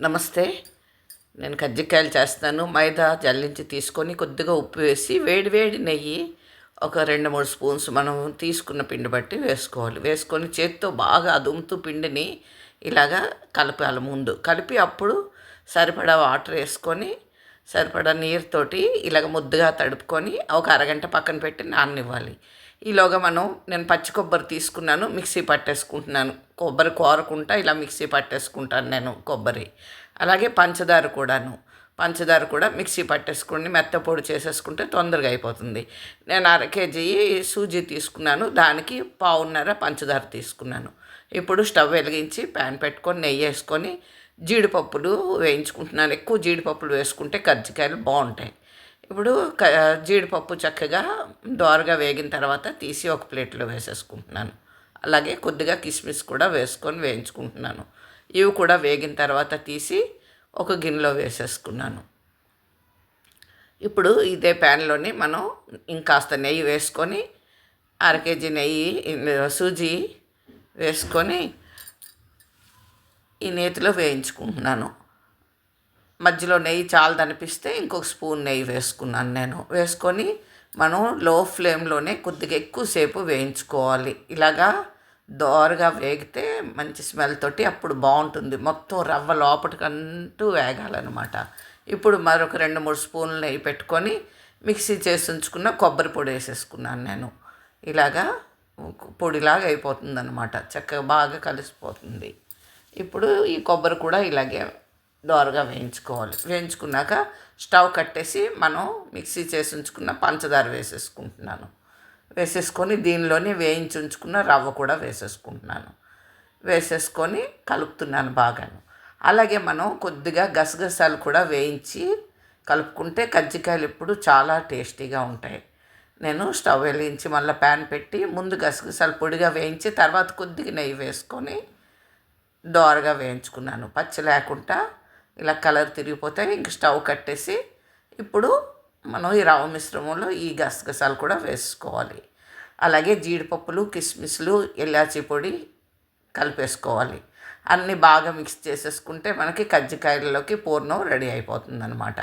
నమస్తే. నేను కజ్జికాయలు చేస్తాను. మైదా జల్లించి తీసుకొని కొద్దిగా ఉప్పు వేసి వేడి వేడి నెయ్యి ఒక రెండు మూడు స్పూన్స్ మనం తీసుకున్న పిండి బట్టి వేసుకోవాలి. వేసుకొని చేత్తో బాగా అదుముతూ పిండిని ఇలాగా కలపాలి ముందు. కలిపి అప్పుడు సరిపడా వాటర్ వేసుకొని సరిపడా నీరుతోటి ఇలాగ ముద్దుగా తడుపుకొని ఒక అరగంట పక్కన పెట్టి నాననివ్వాలి. ఈలోగా మనం నేను పచ్చి కొబ్బరి తీసుకున్నాను మిక్సీ పట్టేసుకుంటున్నాను. కొబ్బరి కోరకుంటా ఇలా మిక్సీ పట్టేసుకుంటాను నేను కొబ్బరి. అలాగే పంచదార కూడాను. పంచదార కూడా మిక్సీ పట్టేసుకుని మెత్త పొడి చేసేసుకుంటే తొందరగా అయిపోతుంది. నేను అర కేజీ సూజీ తీసుకున్నాను దానికి పావున్నర పంచదార తీసుకున్నాను. ఇప్పుడు స్టవ్ వెలిగించి ప్యాన్ పెట్టుకొని నెయ్యి వేసుకొని జీడిపప్పులు వేయించుకుంటున్నాను. ఎక్కువ జీడిపప్పులు వేసుకుంటే కజ్జికాయలు బాగుంటాయి. ఇప్పుడు క జీడిపప్పు చక్కగా దోరగా వేగిన తర్వాత తీసి ఒక ప్లేట్లో వేసేసుకుంటున్నాను. అలాగే కొద్దిగా కిస్మిస్ కూడా వేసుకొని వేయించుకుంటున్నాను. ఇవి కూడా వేగిన తర్వాత తీసి ఒక గిన్నెలో వేసేసుకున్నాను. ఇప్పుడు ఇదే ప్యాన్లోని మనం ఇంకాస్త నెయ్యి వేసుకొని అర కేజీ నెయ్యి సూజీ వేసుకొని ఈ నేతిలో వేయించుకుంటున్నాను. మధ్యలో నెయ్యి చాలదనిపిస్తే ఇంకొక స్పూన్ నెయ్యి వేసుకున్నాను నేను. వేసుకొని మనం లో ఫ్లేమ్లోనే కొద్దిగా ఎక్కువసేపు వేయించుకోవాలి. ఇలాగా దోరగా వేగితే మంచి స్మెల్ తోటి అప్పుడు బాగుంటుంది. మొత్తం రవ్వ లోపటికంటూ వేగాలన్నమాట. ఇప్పుడు మరొక రెండు మూడు స్పూన్లు నెయ్యి పెట్టుకొని మిక్సీ చేసి ఉంచుకున్న కొబ్బరి పొడి వేసేసుకున్నాను నేను. ఇలాగా పొడిలాగా అయిపోతుంది అనమాట చక్కగా బాగా కలిసిపోతుంది. ఇప్పుడు ఈ కొబ్బరి కూడా ఇలాగే దోరగా వేయించుకోవాలి. వేయించుకున్నాక స్టవ్ కట్టేసి మనం మిక్సీ చేసి ఉంచుకున్న పంచదార వేసేసుకుంటున్నాను. వేసేసుకొని దీనిలోనే వేయించి ఉంచుకున్న రవ్వ కూడా వేసేసుకుంటున్నాను. వేసేసుకొని కలుపుతున్నాను బాగాను. అలాగే మనం కొద్దిగా గసగసాలు కూడా వేయించి కలుపుకుంటే కజ్జికాయలు ఇప్పుడు చాలా టేస్టీగా ఉంటాయి. నేను స్టవ్ వెలిగించి మళ్ళీ ప్యాన్ పెట్టి ముందు గసగసాలు పొడిగా వేయించి తర్వాత కొద్దిగా నెయ్యి వేసుకొని దోరగా వేయించుకున్నాను. పచ్చి లేకుండా ఇలా కలర్ తిరిగిపోతే ఇంక స్టవ్ కట్టేసి ఇప్పుడు మనం ఈ రవ్వ మిశ్రమంలో ఈ గసగసాలు కూడా వేసుకోవాలి. అలాగే జీడిపప్పులు కిస్మిస్లు ఇలాచీ పొడి కలిపేసుకోవాలి. అన్నీ బాగా మిక్స్ చేసేసుకుంటే మనకి కజ్జికాయలలోకి పూర్ణం రెడీ అయిపోతుంది అనమాట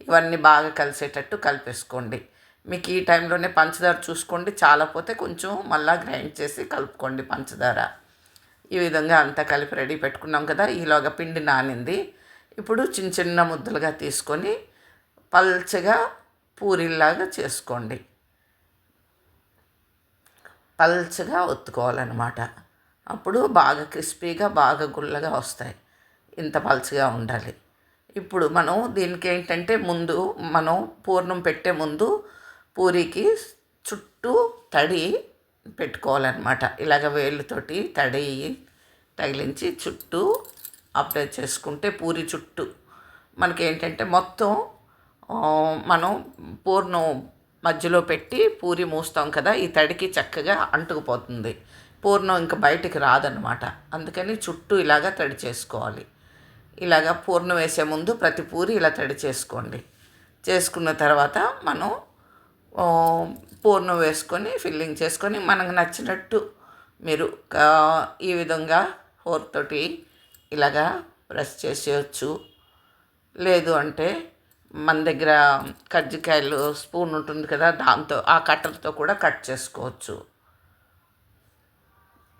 ఇవన్నీ బాగా కలిసేటట్టు కలిపేసుకోండి. మీకు ఈ టైంలోనే పంచదార చూసుకోండి. చాలా పోతే కొంచెం మళ్ళీ గ్రైండ్ చేసి కలుపుకోండి పంచదార. ఈ విధంగా అంతా కలిపి రెడీ పెట్టుకున్నాం కదా. ఈలోగా పిండి నానింది. ఇప్పుడు చిన్న చిన్న ముద్దలుగా తీసుకొని పల్చగా పూరిలాగా చేసుకోండి. పల్చగా ఒత్తుకోవాలన్నమాట. అప్పుడు బాగా క్రిస్పీగా బాగా గుల్లగా వస్తాయి. ఇంత పల్చగా ఉండాలి. ఇప్పుడు మనం దీనికి ఏంటంటే ముందు మనం పూర్ణం పెట్టే ముందు పూరికి చుట్టూ తడి పెట్టుకోవాలన్నమాట. ఇలాగ వేళ్ళతోటి తడి తగిలించి చుట్టూ అప్లై చేసుకుంటే పూరి చుట్టూ మనకి ఏంటంటే మొత్తం మనం పూర్ణం మధ్యలో పెట్టి పూరి మూస్తాం కదా ఈ తడికి చక్కగా అంటుకుపోతుంది. పూర్ణం ఇంకా బయటికి రాదనమాట అందుకని చుట్టూ ఇలాగా తడి చేసుకోవాలి. ఇలాగా పూర్ణం వేసే ముందు ప్రతి పూరి ఇలా తడి చేసుకోండి. చేసుకున్న తర్వాత మనం పూర్ణం వేసుకొని ఫిల్లింగ్ చేసుకొని మనకు నచ్చినట్టు మీరు ఈ విధంగా ఫోర్ తోటి ఇలాగా ప్రెస్ చేసేయచ్చు. లేదు అంటే మన దగ్గర కజ్జికాయలు స్పూన్ ఉంటుంది కదా దాంతో ఆ కట్టర్తో కూడా కట్ చేసుకోవచ్చు.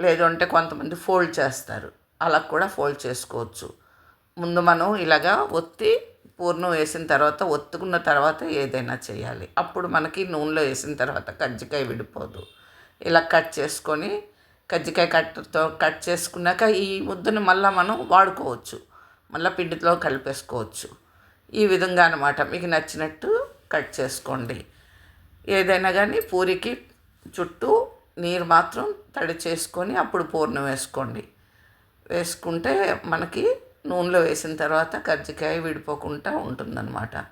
లేదు అంటే కొంతమంది ఫోల్డ్ చేస్తారు. అలా కూడా ఫోల్డ్ చేసుకోవచ్చు. ముందు మనం ఇలాగా ఒత్తి పూర్ణం వేసిన తర్వాత ఒత్తుకున్న తర్వాత ఏదైనా చేయాలి. అప్పుడు మనకి నూనెలో వేసిన తర్వాత కజ్జికాయ విడిపోదు. ఇలా కట్ చేసుకొని కజ్జికాయ కట్టతో కట్ చేసుకున్నాక ఈ ముద్దను మళ్ళీ మనం వాడుకోవచ్చు. మళ్ళీ పిండితో కలిపేసుకోవచ్చు. ఈ విధంగా అనమాట మీకు నచ్చినట్టు కట్ చేసుకోండి. ఏదైనా కానీ పూరికి చుట్టూ నీరు మాత్రం తడి చేసుకొని అప్పుడు పూర్ణం వేసుకోండి. వేసుకుంటే మనకి నూనెలో వేసిన తర్వాత కజ్జికాయ విడిపోకుండా ఉంటుందన్నమాట.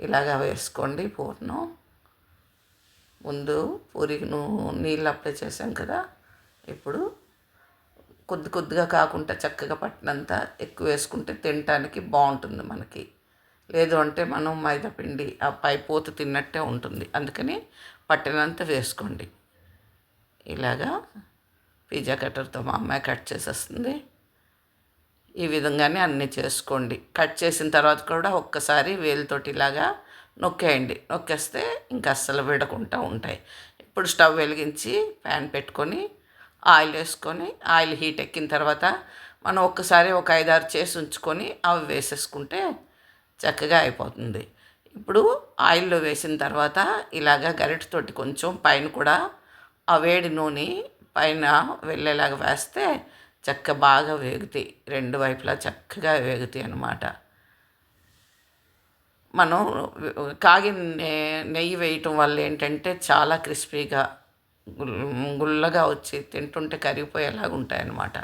ఇలాగా వేసుకోండి పూర్ణం. ముందు పూరికి నూ నీళ్ళు అప్లై చేసాం కదా. ఇప్పుడు కొద్ది కొద్దిగా కాకుండా చక్కగా పట్టినంత ఎక్కువ వేసుకుంటే తినటానికి బాగుంటుంది మనకి. లేదు అంటే మనం మైదా పిండి ఆ పై పోత తిన్నట్టే ఉంటుంది. అందుకని పట్టినంత వేసుకోండి. ఇలాగా పిజ్జా కట్టర్తో మా అమ్మాయి కట్ చేసేస్తుంది. ఈ విధంగానే అన్నీ చేసుకోండి. కట్ చేసిన తర్వాత కూడా ఒక్కసారి వేలుతోటి ఇలాగా నొక్కేయండి. నొక్కేస్తే ఇంకా అస్సలు విడకుండా ఉంటాయి. ఇప్పుడు స్టవ్ వెలిగించి ప్యాన్ పెట్టుకొని ఆయిల్ వేసుకొని ఆయిల్ హీట్ ఎక్కిన తర్వాత మనం ఒక్కసారి ఒక ఐదారు చేసి ఉంచుకొని అవి వేసేసుకుంటే చక్కగా అయిపోతుంది. ఇప్పుడు ఆయిల్లో వేసిన తర్వాత ఇలాగ గరిటతోటి కొంచెం పైన కూడా ఆ వేడి నూనె పైన వెళ్ళేలాగా వేస్తే చక్క బాగా వేగుతాయి. రెండు వైపులా చక్కగా వేగుతాయి అన్నమాట. మనం కాగిన నెయ్యి వేయటం వల్ల ఏంటంటే చాలా క్రిస్పీగా గుల్లగా వచ్చి తింటుంటే కరిగిపోయేలాగా ఉంటాయన్నమాట.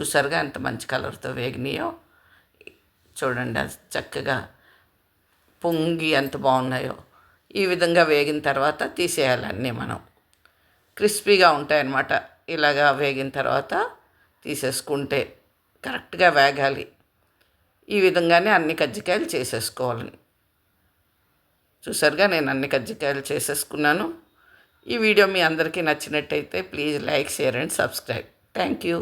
చూసారుగా ఎంత మంచి కలర్తో వేగినాయో. చూడండి చక్కగా పొంగి ఎంత బాగున్నాయో. ఈ విధంగా వేగిన తర్వాత తీసేయాలన్నీ మనం. క్రిస్పీగా ఉంటాయన్నమాట. ఇలాగా వేగిన తర్వాత తీసేసుకుంటే కరెక్ట్గా వేగాలి. ఈ విధంగానే అన్ని కజ్జికాయలు చేసేసుకోవాలని. చూసారుగా నేను అన్ని కజ్జికాయలు చేసేసుకున్నాను. ఈ వీడియో మీ అందరికీ నచ్చినట్టయితే please like share and subscribe. Thank you.